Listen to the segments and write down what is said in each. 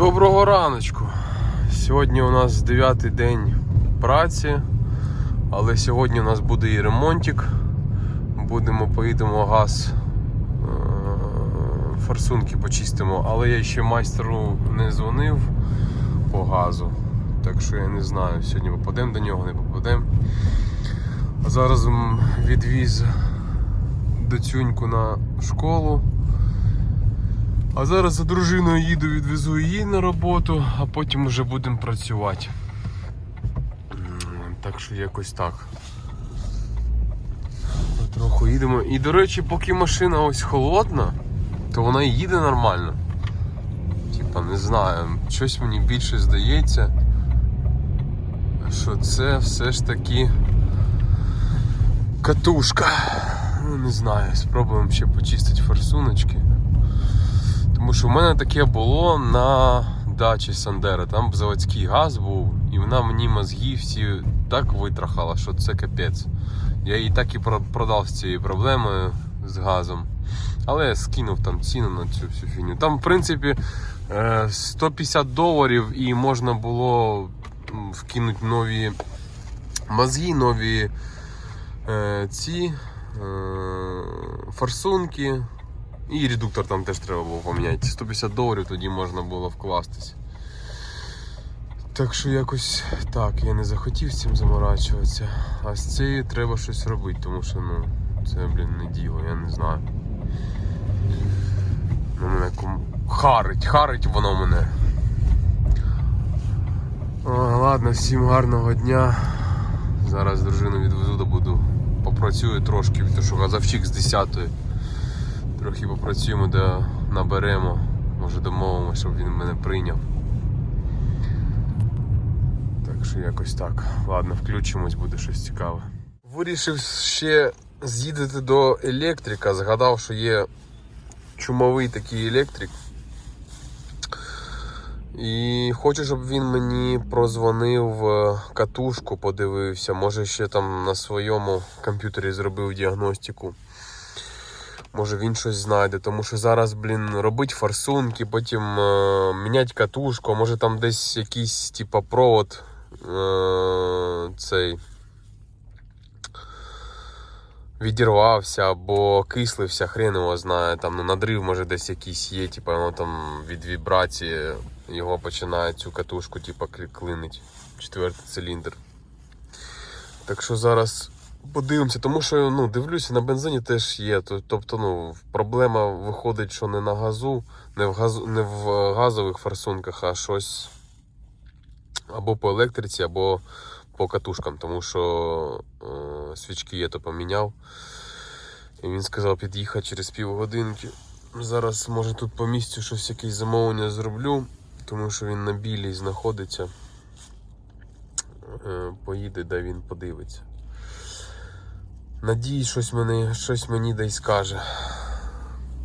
Доброго раночку. Сьогодні у нас дев'ятий день праці, але сьогодні у нас буде і ремонтик. Будемо поїдемо газ, е, форсунки почистимо, але я ще майстеру не дзвонив по газу. Так що я не знаю, сьогодні попадемо до нього, не попадемо. Зараз відвіз доцюньку на школу. А зараз за дружиною їду, відвезу її на роботу, а потім вже будемо працювати. Так що якось так. Трохи їдемо. І до речі, поки машина ось холодна, то вона їде нормально. Типа, не знаю, щось мені більше здається, що це все ж таки катушка. Ну, не знаю, спробуємо ще почистити форсуночки. Тому що в мене таке було на дачі Сандера. Там заводський газ був, і вона мені мозги всі так витрахала, що це капець. Я їй так і продав з цією проблемою з газом. Але я скинув там ціну на цю всю фігню. Там, в принципі, е, 150 доларів і можна було вкинути нові мозги, нові е, ці е, форсунки. І редуктор там теж треба було поміняти. 150 доларів тоді можна було вкластись. Так що якось так, я не захотів з цим заморачуватися. А з цією треба щось робити, тому що ну, це, блін, не діло, я не знаю. Ну, мене ком... Харить, харить воно мене. О, ладно, всім гарного дня. Зараз дружину відвезу, да буду попрацюю трошки, тому що газовщик з 10-ї. Трохи попрацюємо, де наберемо. Може домовимо, щоб він мене прийняв. Так що якось так. Ладно, включимось, буде щось цікаве. Вирішив ще з'їдати до електрика. Згадав, що є чумовий такий електрик. І хочу, щоб він мені прозвонив е, катушку, подивився. Може ще там на своєму комп'ютері зробив діагностику. Може він щось знайде, тому що зараз, блін, робить форсунки, потім е, міняти катушку, може там десь якийсь типа провод е, цей відірвався або кислився, хрен його знає. Там ну, надрив може десь якийсь є, типа воно там від вібрації його починає цю катушку, типа кли- клинить. Четвертий циліндр. Так що зараз подивимося, тому що ну, дивлюся, на бензині теж є. Тобто, ну, проблема виходить, що не на газу, не в, газу, не в газових форсунках, а щось або по електриці, або по катушкам, тому що е, свічки я то поміняв. І він сказав під'їхати через півгодинки. Зараз, може, тут по місцю щось якесь замовлення зроблю, тому що він на білій знаходиться. Е, поїде, де він подивиться. Надіюсь, щось, мені, щось мені десь скаже.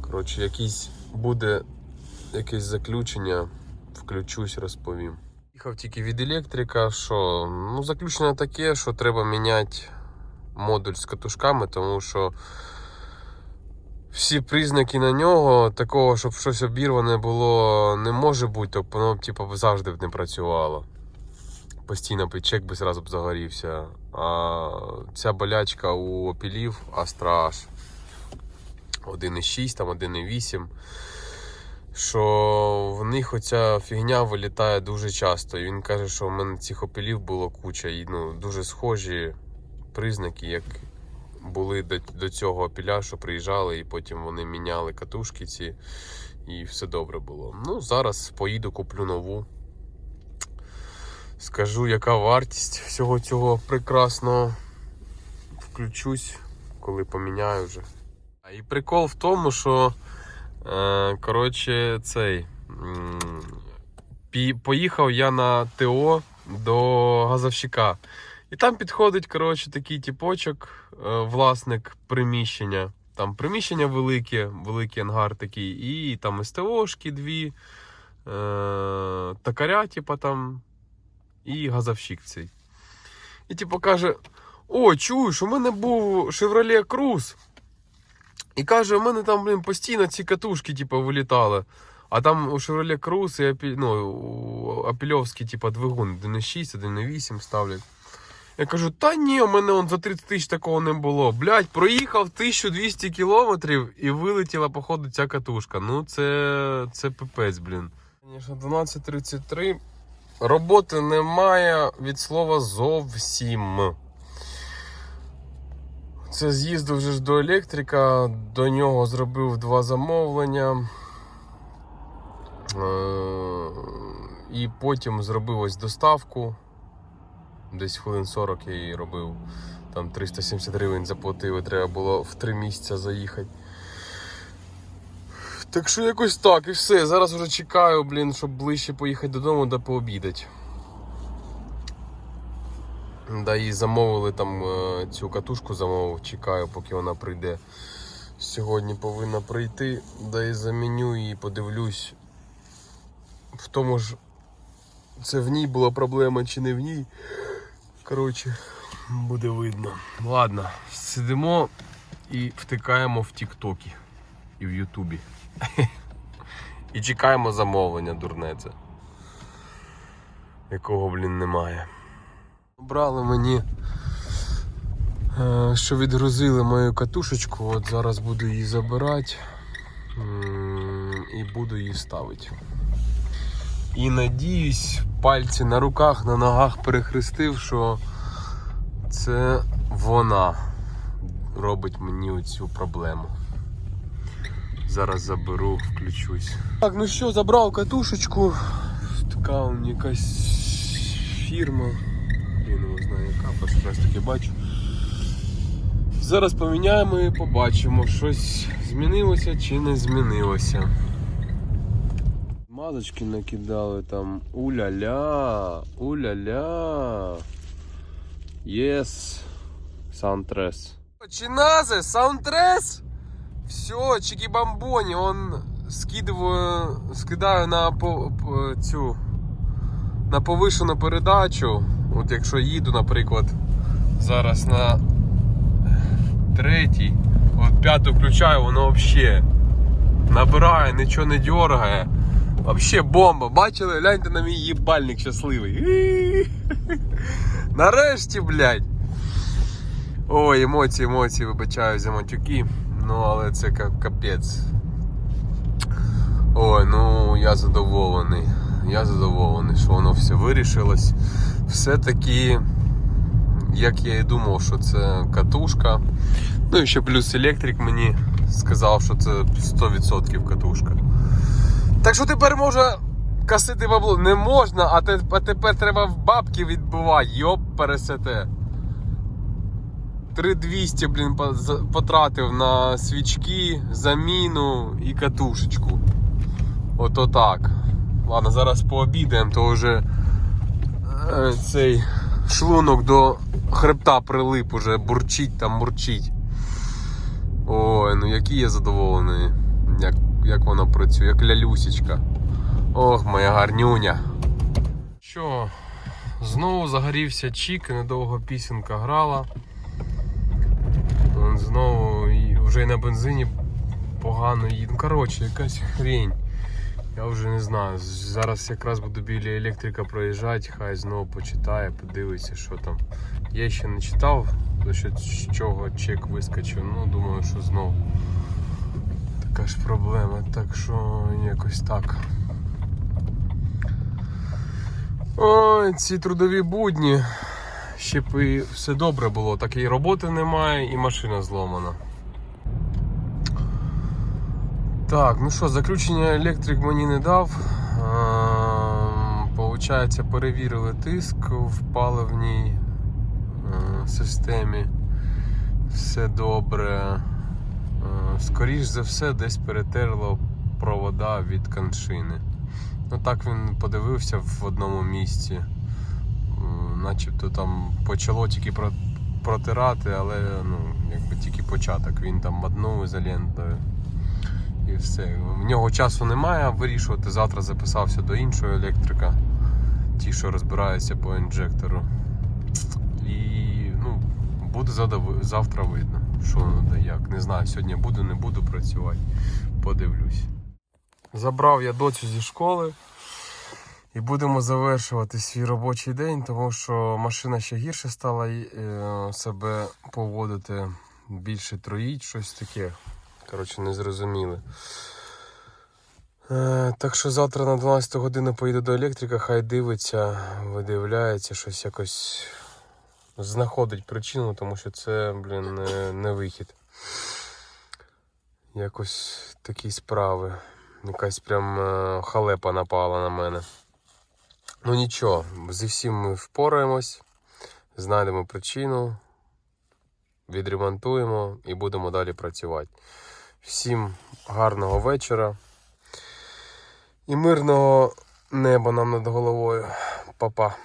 Коротше, якийсь буде якесь заключення, включусь, розповім. Їхав тільки від електрика, що ну, заключення таке, що треба міняти модуль з катушками, тому що всі признаки на нього, такого, щоб щось обірване було, не може бути, воно типу, завжди б не працювало. Постійно б чек би зразу б загорівся. А ця болячка у опілів H 1,6, там 1,8 що в них оця фігня вилітає дуже часто. І він каже, що в мене цих опілів було куча, і ну, дуже схожі признаки, як були до, до цього опіля, що приїжджали, і потім вони міняли катушки ці, і все добре було. Ну, зараз поїду, куплю нову. Скажу, яка вартість всього цього прекрасного. Включусь, коли поміняю вже. А І прикол в тому, що Е, Коротше, цей. Поїхав я на ТО до газовщика. І там підходить, коротше, такий типочок, е, власник приміщення. Там приміщення велике, великий ангар такий, і там СТОшки дві, е, токаря, типа там, і газовщик цей. І типу каже: О, чуєш, у мене був Chevrolet Cruze. І каже, у мене там, блін, постійно ці катушки, типу, вилітали. А там у Chevrolet Cruze і Апі- ну, у Апельовський, типа, двигун 1.6, 1.8 ставлять. Я кажу, та ні, у мене он за 30 тисяч такого не було. Блять, проїхав 1200 кілометрів і вилетіла, походу, ця катушка. Ну, це, це пипець, блін. Звісно, 12.33. Роботи немає від слова зовсім. Це з'їздив вже ж до електрика, до нього зробив два замовлення. Е, І потім зробив ось доставку. Десь хвилин 40 я її робив. Там 370 гривень заплатив, і треба було в 3 місяці заїхати. Так що якось так, і все. Зараз вже чекаю, блін, щоб ближче поїхати додому да пообідати. Да, і замовили там е, цю катушку замовив, чекаю, поки вона прийде. Сьогодні повинна прийти, да і заміню її, подивлюсь. В тому ж це в ній була проблема чи не в ній. Коротше, буде видно. Ладно, сидимо і втикаємо в Тіктокі і в Ютубі. І чекаємо замовлення, дурне це. Якого, блін, немає. Брали мені, е, що відгрузили мою катушечку, от зараз буду її забирати і буду її ставити. І надіюсь, пальці на руках, на ногах перехрестив, що це вона робить мені оцю проблему. Зараз заберу, включусь. Так, ну що, забрав катушечку. Така он якась фірма. Хрін його знає яка, перший раз таки бачу. Зараз поміняємо і побачимо, щось змінилося чи не змінилося. Мазочки накидали там. Уля-ля, уля-ля. Єс. Саундтрес. Чиназе, саундтрес? Все, чики-бамбони, он скидываю, скидаю на по- цю на повишену передачу. От якщо їду, наприклад, зараз на третій, от п'яту включаю, воно взагалі набирає, нічого не дергає. Вообще бомба. Бачили? Гляньте на мій їбальник щасливий. Нарешті, блядь. Ой, емоції, емоції, вибачаю за матюки. Ну, але це капець. Ой, ну я задоволений. Я задоволений, що воно все вирішилось. Все-таки, як я і думав, що це катушка. Ну і ще плюс електрик мені сказав, що це 100% катушка. Так що тепер може касити бабло не можна, а, тепер треба в бабки відбивати. Йоп, пересете. 3200, блін, потратив на свічки, заміну і катушечку. Ото так. Ладно, зараз пообідаємо, то вже е, цей шлунок до хребта прилип уже, бурчить там, мурчить. Ой, ну який я задоволений, як, як воно працює, як лялюсечка. Ох, моя гарнюня. Що, знову загорівся чік, недовго пісенка грала. Знову вже і на бензині погано їде. Ну, коротше, якась хрень. Я вже не знаю. Зараз якраз буду біля електрика проїжджати, хай знову почитає, подивиться, що там. Я ще не читав, з чого чек вискочив. Ну, думаю, що знову така ж проблема. Так що якось так. Ой, ці трудові будні. Ще б і все добре було, так і роботи немає, і машина зломана. Так, ну що, заключення електрик мені не дав. Получається, перевірили тиск в паливній е, системі. Все добре. Е, Скоріш за все, десь перетерло провода від коншини. Ну так він подивився в одному місці. Начебто там почало тільки протирати, але ну, якби тільки початок. Він там одну ізолентою і все. В нього часу немає вирішувати. Завтра записався до іншого електрика, ті, що розбираються по інжектору. І ну, буде завтра видно, що воно як. Не знаю, сьогодні буду, не буду працювати. Подивлюсь. Забрав я доцю зі школи. І будемо завершувати свій робочий день, тому що машина ще гірше стала е, себе поводити, більше троїть, щось таке. Коротше, не зрозуміли. Е, так що завтра на 12 годину поїду до електрика, хай дивиться, видивляється, щось якось знаходить причину, тому що це, блін, не, не вихід. Якось такі справи. Якась прям е, халепа напала на мене. Ну нічого, зі всім ми впораємось, знайдемо причину, відремонтуємо і будемо далі працювати. Всім гарного вечора і мирного неба нам над головою. Па-па.